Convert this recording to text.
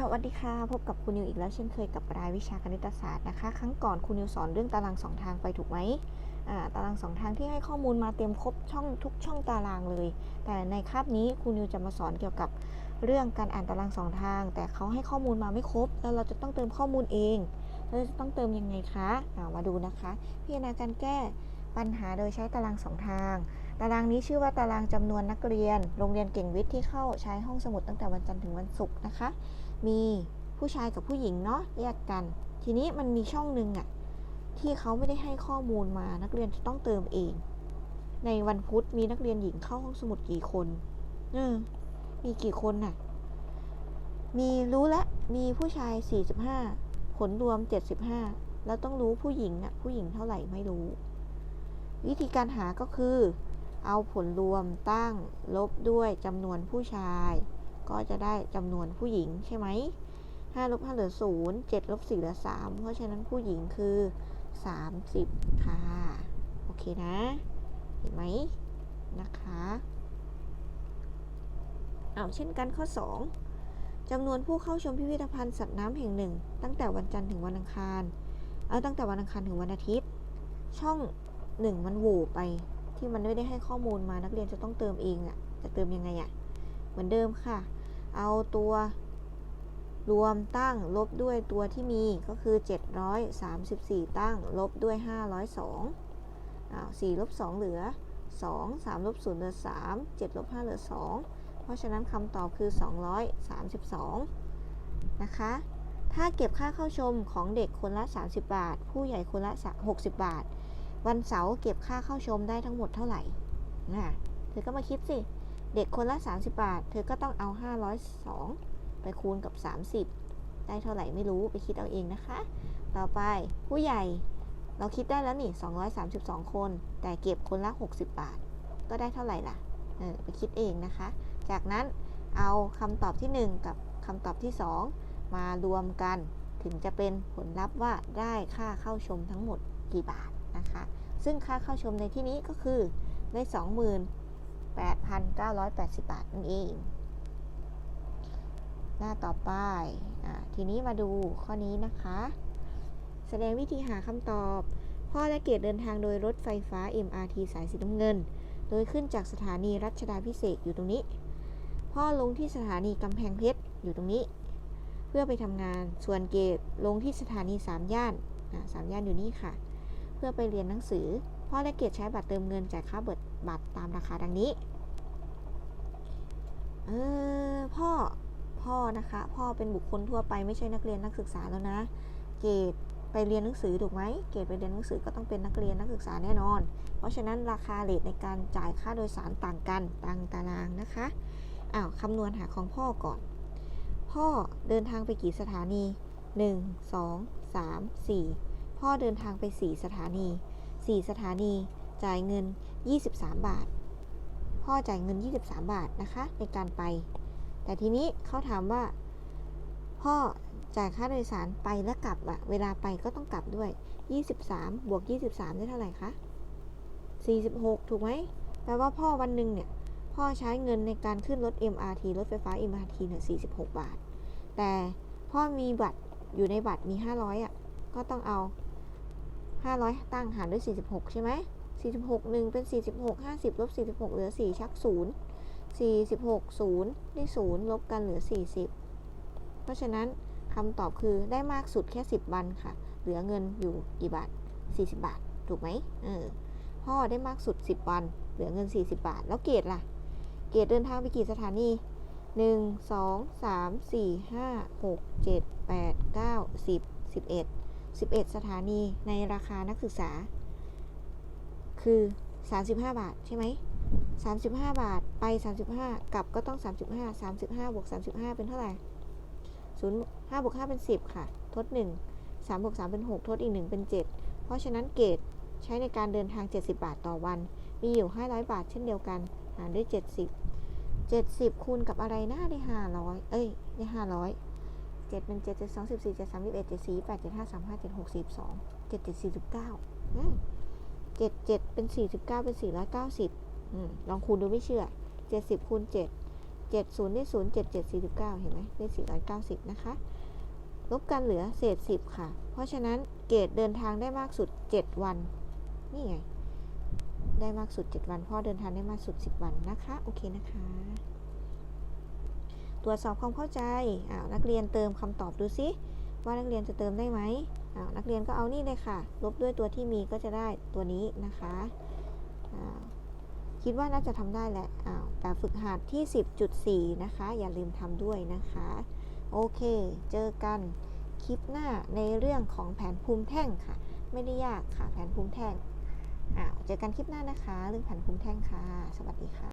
สวัสดีค่ะ พบกับคุณนิวอีกแล้วเช่นเคยกับรายวิชาคณิตศาสตร์นะคะ ครั้งก่อนคุณนิวสอนเรื่องตารางสองทางไปถูกไหมาตารางสองทางที่ให้ข้อมูลมาเต็มครบช่องทุกช่องตารางเลย แต่ในคาบนี้คุณนิวจะมาสอนเกี่ยวกับเรื่องการอ่านตารางสองทาง แต่เขาให้ข้อมูลมาไม่ครบ แล้วเราจะต้องเติมข้อมูลเองเราจะต้องเติมยังไงคะามาดูนะคะ พิจารณาการแก้ปัญหาโดยใช้ตารางสองทาง ตารางนี้ชื่อว่าตารางจำนวนนักเรียน โรงเรียนเก่งวิทย์ที่เข้าใช้ห้องสมุดตั้งแต่วันจันทร์ถึงวันศุกร์นะคะ มีผู้ชายกับผู้หญิงเนาะแยกกัน ทีนี้มันมีช่องหนึ่งอะที่เขาไม่ได้ให้ข้อมูลมานักเรียนจะต้องเติมเอง ในวันพุธมีนักเรียนหญิงเข้าห้องสมุดกี่คนเออมีกี่คนน่ะ มีรู้แล้วมีผู้ชาย 45 ผลรวม 75 แล้วต้องรู้ผู้หญิงอะผู้หญิงเท่าไหร่ไม่รู้ วิธีการหาก็คือ เอาผลรวมตั้งลบด้วยจำนวนผู้ชาย ก็จะได้จำนวนผู้หญิงใช่ไหม5ลบ5เหลือ0 7ลบ4เหลือ 3 เพราะฉะนั้นผู้หญิงคือ 30 ค่ะ โอเคนะ เห็นไหมนะคะเอาเช่นกันข้อ 2จำนวนผู้เข้าชมพิพิธภัณฑ์สัตว์น้ำแห่งหนึ่ง ตั้งแต่วันจันทร์ถึงวันอังคาร เอาตั้งแต่วันอังคารถึงวันอาทิตย์ ช่องหนึ่งมันโหว่ไป ที่มันไม่ได้ให้ข้อมูลมานักเรียนจะต้องเติมเองอะ่ะ จะเติมยังไงอะ่ะ เหมือนเดิมค่ะ เอาตัวรวมตั้งลบด้วยตัวที่มีก็คือ 734 ตั้ง ลบด้วย 502อ้าว4ลบ2เหลือ 2 3ลบ0เหลือ 3 7ลบ5เหลือ 2 เพราะฉะนั้นคำตอบคือ 232 นะคะ ถ้าเก็บค่าเข้าชมของเด็กคนละ 30 บาท ผู้ใหญ่คนละ 60 บาท วันเสาร์เก็บค่าเข้าชมได้ทั้งหมดเท่าไหร่นะเธอก็มาคิดสิ เด็กคนละ 30 บาท เธอก็ต้องเอา 502 ไปคูณกับ 30 ได้เท่าไหร่ไม่รู้ไปคิดเอาเองนะคะ ต่อไปผู้ใหญ่เราคิดได้แล้วนี่ 232 คน แต่เก็บคนละ 60 บาท ก็ได้เท่าไหร่ล่ะเออไปคิดเองนะคะ จากนั้นเอาคำตอบที่ 1 กับคำตอบที่ 2 มารวมกัน ถึงจะเป็นผลลัพธ์ว่าได้ค่าเข้าชมทั้งหมดกี่บาทนะคะ ซึ่งค่าเข้าชมในที่นี้ก็คือได้ 28,980 บาทนั่นเอง หน้าต่อไปอทีนี้มาดูข้อนี้นะคะ แสดงวิธีหาคำตอบ พ่อและเกดเดินทางโดยรถไฟฟ้า MRT สายสีน้ำเงิน โดยขึ้นจากสถานีรัชดาพิเศษอยู่ตรงนี้ พ่อลงที่สถานีกำแพงเพชรอยู่ตรงนี้ เพื่อไปทำงาน ส่วนเกดลงที่สถานีสามย่านสามย่านอยู่นี่ค่ะ พื่อไปเรียนหนังสือ พ่อและเกดใช้บัตรเติมเงินจ่ายค่าเบิดบัตรตามราคาดังนี้ เออพ่อพ่อนะคะ พ่อเป็นบุคคลทั่วไปไม่ใช่นักเรียนนักศึกษาแล้วนะ เกรดไปเรียนหนังสือถูกไหม เกรดไปเรียนหนังสือก็ต้องเป็นนักเรียนนักศึกษาแน่นอน เพราะฉะนั้นราคาเลทในการจ่ายค่าโดยสารต่างกันต่ามตารางนะคะ อ้าวคำนวณหาของพ่อก่อน พ่อเดินทางไปกี่สถานี 1 2 3 4 พ่อเดินทางไป 4 สถานี 4 สถานี จ่ายเงิน 23 บาท พ่อจ่ายเงิน 23 บาทนะคะ ในการไป แต่ทีนี้เขาถามว่า พ่อจ่ายค่าโดยสารไปและกลับอะเวลาไปก็ต้องกลับด้วย 23 บวก 23 ได้เท่าไหร่คะ46 ถูกไหมแปลว่าพ่อวันหนึ่งเนี่ย พ่อใช้เงินในการขึ้นรถ MRT รถไฟฟ้า MRT เนี่ย 46 บาท แต่พ่อมีบัตรอยู่ในบัตรมี 500อะก็ต้องเอา 500 ตั้งหารด้วย 46 ใช่ไหม46 1 เป็น 46 50 ลบ 46 เหลือ 4 ชัก 0 46 0 ได้ 0 ลบกันเหลือ 40 เพราะฉะนั้นคำตอบคือได้มากสุดแค่ 10วันค่ะ เหลือเงินอยู่กี่บาท 40 บาท ถูกไหมเออพ่อได้มากสุด 10 วัน เหลือเงิน 40 บาท แล้วเกรดล่ะ เกรดเดินทางไปกี่สถานี 1 2 3 4 5 6 7 8 9 10 11 11 สถานีในราคานักศึกษา คือ 35 บาท ใช่ไหม 35 บาทไป 35 กลับก็ต้อง 35 35บวก35 เป็นเท่าไหร่0 5บวก5เป็น 10 ค่ะ ทด 1 3บวก3เป็น 6 ทดอีก 1 เป็น 7 เพราะฉะนั้นเกรดใช้ในการเดินทาง 70 บาทต่อวัน มีอยู่ 500 บาทเช่นเดียวกัน หารด้วย 70 70 คูณกับอะไรนะได้ 500 เอ้ย ได้ 500 7 1 7 7 2 14 7 3 1 7 4 8 7 5 3 5 7 6 42 7 7 49อืม7 7เป็น49เป็น490อืมลองคูณดูไม่เชื่อ70คูณ7 7 0ได้0 7 7 49เห็นไหมได้490นะคะ ลบกันเหลือเศษ10ค่ะ เพราะฉะนั้นเกรดเดินทางได้มากสุด7วัน นี่ไง ได้มากสุด7วันพ่อเดินทางได้มากสุด10วันนะคะ โอเคนะคะ ตรวจสอบความเข้าใจอ้าวนักเรียนเติมคำตอบดูซิว่านักเรียนจะเติมได้ไหมอ้าวนักเรียนก็เอานี่เลยค่ะ ลบด้วยตัวที่มีก็จะได้ตัวนี้นะคะอ้าวคิดว่าน่าจะทำได้แหละอ้าวแบบฝึกหัดที่ 10.4 นะคะ อย่าลืมทำด้วยนะคะ โอเค เจอกันคลิปหน้าในเรื่องของแผนภูมิแท่งค่ะ ไม่ได้ยากค่ะแผนภูมิแท่งอ้าวเจอกันคลิปหน้านะคะ เรื่องแผนภูมิแท่งค่ะ สวัสดีค่ะ